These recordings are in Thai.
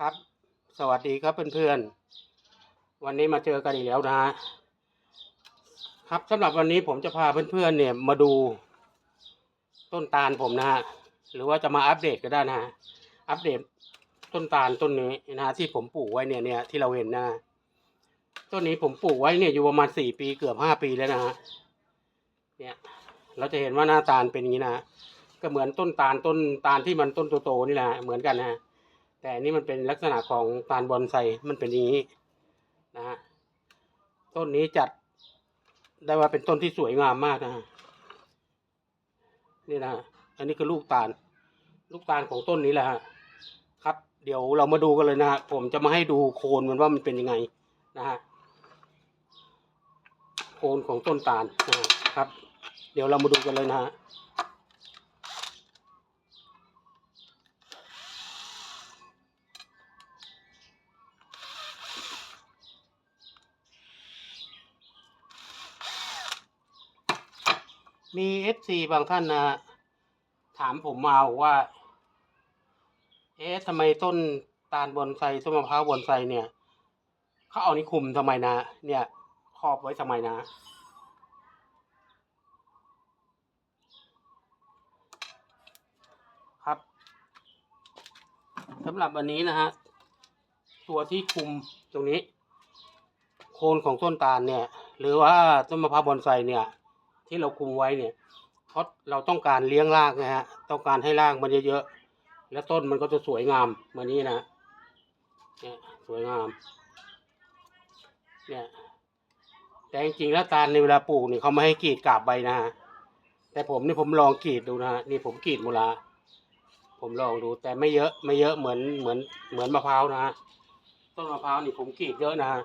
ครับ สวัสดีครับเพื่อนๆ วันนี้มาเจอกันอีกแล้วนะฮะครับสำหรับวันนี้ผมจะพาเพื่อนๆเนี่ยมาดูต้นตาลผมนะฮะหรือว่าจะมาอัปเดตก็ได้นะฮะอัปเดตต้นตาลต้นนี้นะฮะที่ผมปลูกไว้เนี่ยเนี่ยที่เราเห็นนะต้นนี้ผมปลูกไว้เนี่ยอยู่ประมาณสี่ปีเกือบห้าปีแล้วนะฮะเนี่ยเราจะเห็นว่าหน้าตาลเป็นอย่างนี้นะก็เหมือนต้นตาลต้นตาลที่มันต้นโตๆนี่แหละเหมือนกันนะฮะ แต่อันนี่มันเป็นลักษณะของตาลบอนไซมันเป็นอย่างนี้นะฮะต้นนี้จัดได้ว่าเป็นต้นที่สวยงามมากนะฮะนี่นะฮะอันนี้คือลูกตาล ลูกตาลของต้นนี้แหละฮะครับ เดี๋ยวเรามาดูกันเลยนะฮะผมจะมาให้ดูโคนมันว่ามันเป็นยังไงนะฮะโคนของต้นตาลนะครับ เดี๋ยวเรามาดูกันเลยนะฮะ มีเอฟซีบางท่านนะถามผมมาบอกว่า เอ๊ะทำไมต้นตาลบอนไซต้นมะพร้าวบอนไซเนี่ยเขาเอานี่คุมทำไมนะ เนี่ยครอบไว้ทำไมนะ ครับสำหรับวันนี้นะฮะตัวที่คุมตรงนี้ โคนของต้นตาลเนี่ย หรือว่าต้นมะพร้าวบอนไซเนี่ย ที่เราคุมไว้เนี่ยเพราะเราต้องการเลี้ยงรากนะฮะต้องการให้รากมันเยอะๆแล้วต้นมันก็จะสวยงามมือนนี้นะเนี่ยสวยงามเนี่ยแต่จริงๆแล้วตาลในเวลาปลูกเนี่ยเขาไม่ให้กรีดกาบใบนะฮะแต่ผมนี่ผมลองกรีดดูนะฮะนี่ผมกรีดมูลาผมลองดูแต่ไม่เยอะไม่เยอะเหมือนเหมือนเหมือนมะพร้าวนะฮะต้นมะพร้าวนี่ผมกรีดเยอะนะฮะ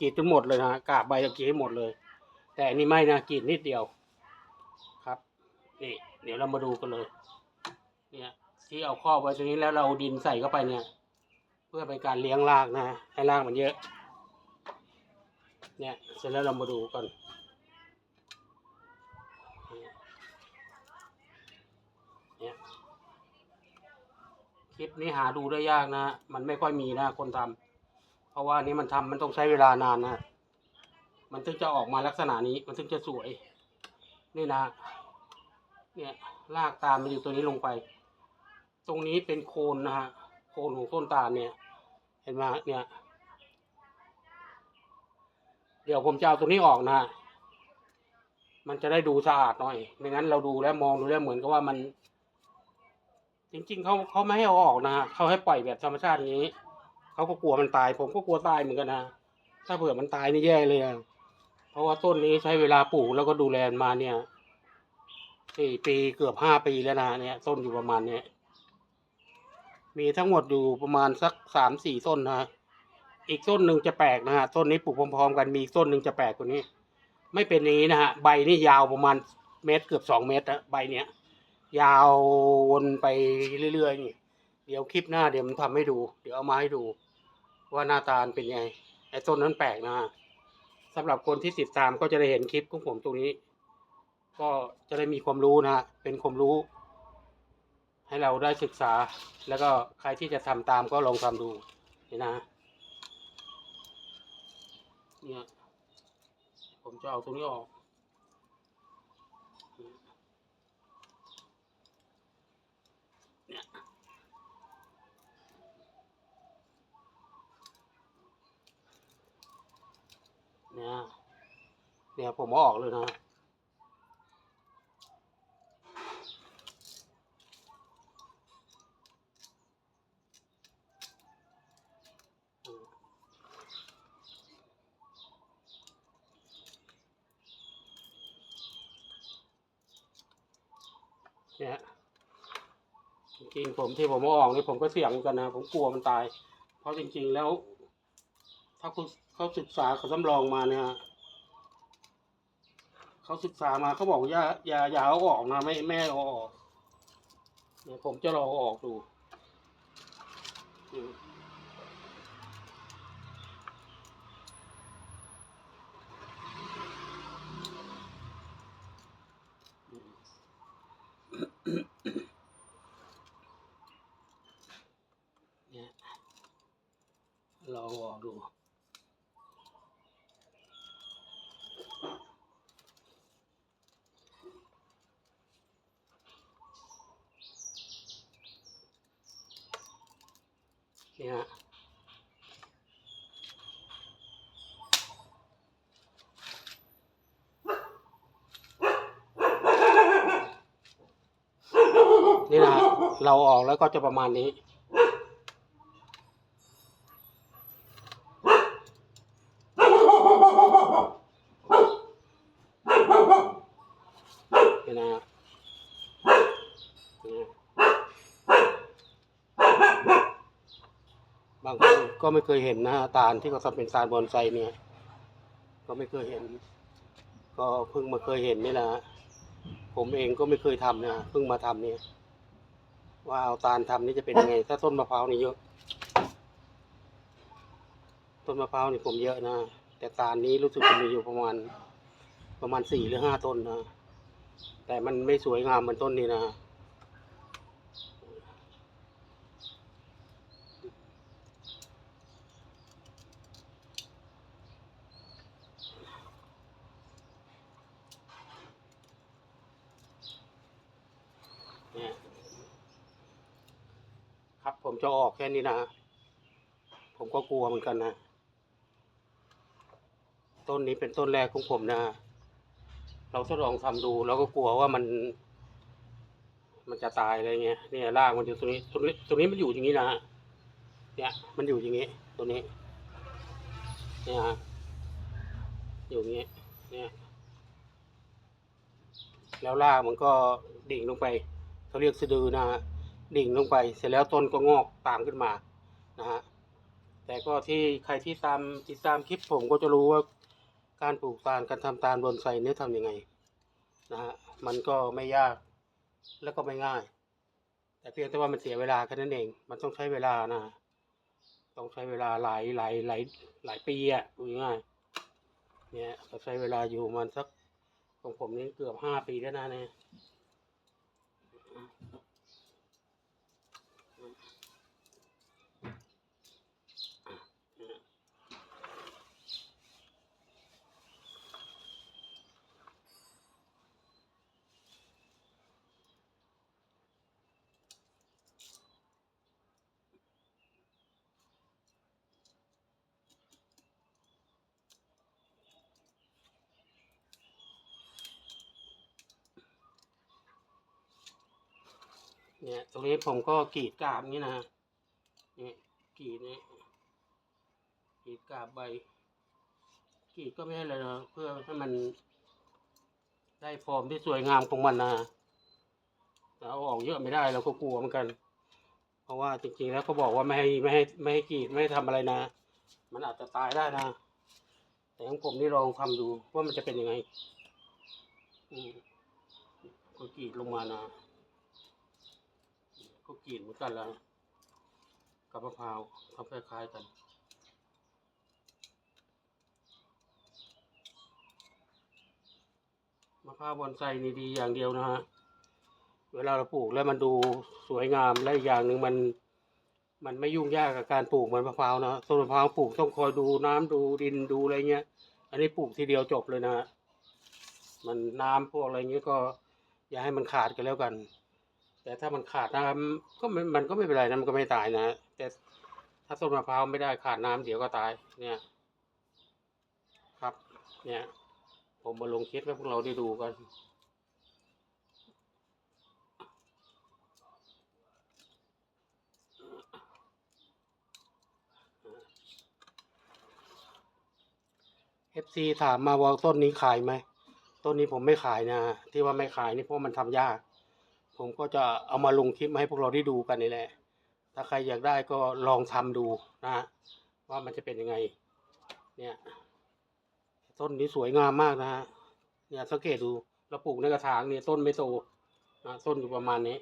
กรีดจนหมดเลยนะกาบใบก็กรีดให้หมดเลย แต่อันนี้ไม่นะกรีดนิดเดียว นี่เดี๋ยวเรามาดูกันเลย เนี่ยที่เอาครอบไว้ตรงนี้แล้วเราดินใส่เข้าไปเนี่ย เพื่อเป็นการเลี้ยงรากนะให้รากมันเยอะ เนี่ยเสร็จแล้วเรามาดูกันเนี่ยคลิปนี้หาดูได้ยากนะ มันไม่ค่อยมีนะคนทำเพราะว่านี้มันทำมันต้องใช้เวลานานนะมันถึงจะออกมาลักษณะนี้มันถึงจะสวย นี่นะ เนี่ยลากตามมันอยู่ตัวนี้ลงไป ตรงนี้เป็นโคนนะฮะโคนของต้นตาลเนี่ย เห็นไหมเนี่ย เดี๋ยวผมจะเอาตรงนี้ออกนะฮะมันจะได้ดูสะอาดหน่อย ไม่งั้นเราดูแล้วมองดูแล้วเหมือนกับว่ามัน จริง ๆเขาเขาไม่ให้เอาออกนะฮะเขาให้ปล่อยแบบธรรมชาตินี้เขาก็กลัวมันตาย ผมก็กลัวตายเหมือนกันนะถ้าเผื่อมันตายนี่แย่เลยอะเพราะว่าต้นนี้ใช้เวลาปลูกแล้วก็ดูแลมาเนี่ย สี่ปีเกือบห้าปีแล้วนะเนี่ยต้นอยู่ประมาณเนี้ยมีทั้งหมดอยู่ประมาณสักสามสี่ต้นนะฮะอีกต้นหนึ่งจะแปลกนะฮะต้นนี้ปลูกพร้อมๆ กันมีต้นหนึ่งจะแปลกกว่านี้ ไม่เป็นอย่างนี้นะฮะใบนี่ยาวประมาณเมตรเกือบสองเมตรนะใบเนี้ยยาววนไปเรื่อยๆนี่เดี๋ยวคลิปหน้าเดี๋ยวมันทำให้ดู เดี๋ยวเอามาให้ดู ว่าหน้าตาเป็นไงไอ้ต้นนั้นแปลกนะฮะสำหรับคนที่ติดตามก็จะได้เห็นคลิปของผมตรงนี้ ก็จะได้มีความรู้นะฮะเป็นความรู้ ให้เราได้ศึกษา แล้วก็ใครที่จะทำตามก็ลองทำดูนี่นะเนี่ยผมจะเอาตรงนี้ออกเนี่ยเนี่ยเนี่ยผมออกเลยนะ เนี่ยจริงๆผมที่ผมเอาออกนี่ผมก็เสี่ยงเหมือนกันนะผมกลัวมันตาย เพราะจริง ๆแล้ว ถ้าคุณเขาศึกษาเขาสำรองมาเนี่ยเขาศึกษามาเขาบอกอย่าอย่าอย่าเอาออกนะไม่แม่เอาออกเนี่ยผมจะลองเอออกดูอืมเนี่ย ลองออกดู นี่ฮะนี่นะเราออกแล้วก็จะประมาณนี้นะฮะนี่ บางคนก็ไม่เคยเห็นนะฮะตาลที่เขาทำเป็นตาลบอนไซเนี่ย ก็ไม่เคยเห็น ก็เพิ่งมาเคยเห็นนี่แหละผมเองก็ไม่เคยทำนะเพิ่งมาทำเนี่ย ว่าเอาตาลทำนี่จะเป็นยังไง ถ้าต้นมะพร้าวนี่เยอะ ต้นมะพร้าวนี่ผมเยอะนะแต่ตาลนี้รู้สึกจะมีอยู่ประมาณประมาณสี่หรือห้าต้นนะแต่มันไม่สวยงามเหมือนต้นนี้นะ ครับผมจะออกแค่นี้นะ ผมก็กลัวเหมือนกันนะ ต้นนี้เป็นต้นแรกของผมนะ เราทดลองทำดูเราก็กลัวว่ามัน มันจะตายอะไรเงี้ยเนี่ยรากมันอยู่ตรงนี้ตรงนี้ตรงนี้มันอยู่อย่างนี้นะฮะเนี่ย มันอยู่อย่างนี้ ตัวนี้ เนี่ยฮะอยู่อย่างนี้ เนี่ย แล้วรากมันก็ดิ่งลงไป เขาเรียกสะดือนะฮะดิ่งลงไป เสร็จแล้วต้นก็งอกตามขึ้นมานะฮะแต่ก็ที่ใครที่ตามติดตามคลิปผมก็จะรู้ว่าการปลูกตาลการทำตาลบนไซเนี่ยทำยังไงนะฮะมันก็ไม่ยากแล้วก็ไม่ง่าย แต่เพียงแต่ว่ามันเสียเวลาแค่นั้นเอง มันต้องใช้เวลานะต้องใช้เวลาหลายหลายหลายหลายปีอะพูง่ายเนี่ยก็ใช้เวลาอยู่มันสักของผมนี่เกือบห้าปีแล้วนะเนี่ย Thank you. เนี่ยตรงนี้ผมก็กรีดกาบนี้นะนี่กรีดนี่กรีดกาบใบกรีดก็ไม่ให้เลยนะเพื่อให้มันได้ฟอร์มที่สวยงามของมันนะแต่เอาออกเยอะไม่ได้เราก็กลัวเหมือนกัน เพราะว่าจริงๆแล้วเขาบอกว่าไม่ให้ไม่ให้ไม่ให้กรีดไม่ให้ทำอะไรนะ มันอาจจะตายได้นะ แต่ของผมนี่ลองทำดูว่ามันจะเป็นยังไงอืมก็กรีดลงมานะ ก็กรีดเหมือนกันแล้วกับมะพร้าวทำคล้ายๆกันมะพร้าวบอนไซนี่ดีอย่างเดียวนะฮะ เวลาเราปลูกแล้วมันดูสวยงามและอีกอย่างหนึ่งมันมันไม่ยุ่งยากกับการปลูกเหมือนมะพร้าวนะต้นมะพร้าวปลูกต้องคอยดูน้ำดูดินดูอะไรเงี้ย อันนี้ปลูกทีเดียวจบเลยนะฮะมันน้ำพวกอะไรเงี้ยก็อย่าให้มันขาดกันแล้วกัน แต่ถ้ามันขาดน้ำก็มันมันก็ไม่เป็นไรนะมันก็ไม่ตายนะแต่ถ้าต้นมะพร้าวไม่ได้ขาดน้ำเดี๋ยวก็ตายเนี่ย ครับ เนี่ย ผมมาลงคลิปให้พวกเราได้ดูกันเอฟซีถามมาว่าต้นนี้ขายไหมต้นนี้ผมไม่ขายนะ ที่ว่าไม่ขายนี่เพราะมันทำยาก ผมก็จะเอามาลงคลิปมาให้พวกเราได้ดูกันนี่แหละ ถ้าใครอยากได้ก็ลองทำดูนะฮะว่ามันจะเป็นยังไง เนี่ยต้นนี้สวยงามมากนะฮะเนี่ยสังเกตดูเราปลูกในกระถางเนี่ยต้นไม่โตนะต้นอยู่ประมาณนี้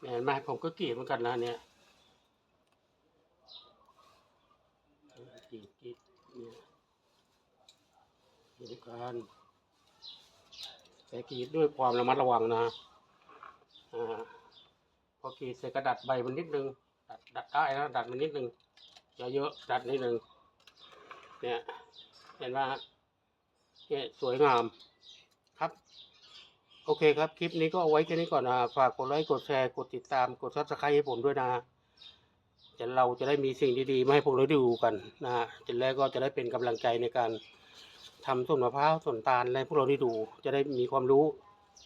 เนี่ยเห็นไหมผมก็กรีดเหมือนกันนะเนี่ยกรีดกรีดเนี่ย กรีดกันแต่กรีดด้วยความระมัดระวังนะอ่าพอกรีดเสร็จก็ดัดใบมันนิดนึง ดัดดัดได้นะดัดมันนิดนึงอย่าเยอะดัดนิดนึงเนี่ยเห็นไหมฮะเนี่ยสวยงามครับ โอเคครับ คลิปนี้ก็เอาไว้แค่นี้ก่อนนะฝากกดไลค์กดแชร์กดติดตามกดซับสไครต์ให้ผมด้วยนะจะเราจะได้มีสิ่งดีๆมาให้พวกเราดูกันนะฮะจะแล้วก็จะได้เป็นกำลังใจในการ ทำต้นมะพร้าวต้นตาลอะไรพวกเราได้ดูจะได้มีความรู้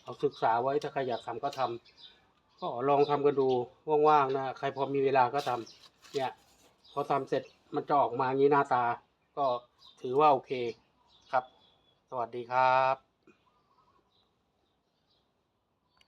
เอาศึกษาไว้ถ้าใครอยากทำก็ทำก็ลองทำกันดูว่างๆนะใครพอมีเวลาก็ทำเนี่ยพอทำเสร็จมันจะออกมาอย่างนี้หน้าตา ก็ถือว่าโอเคครับ สวัสดีครับ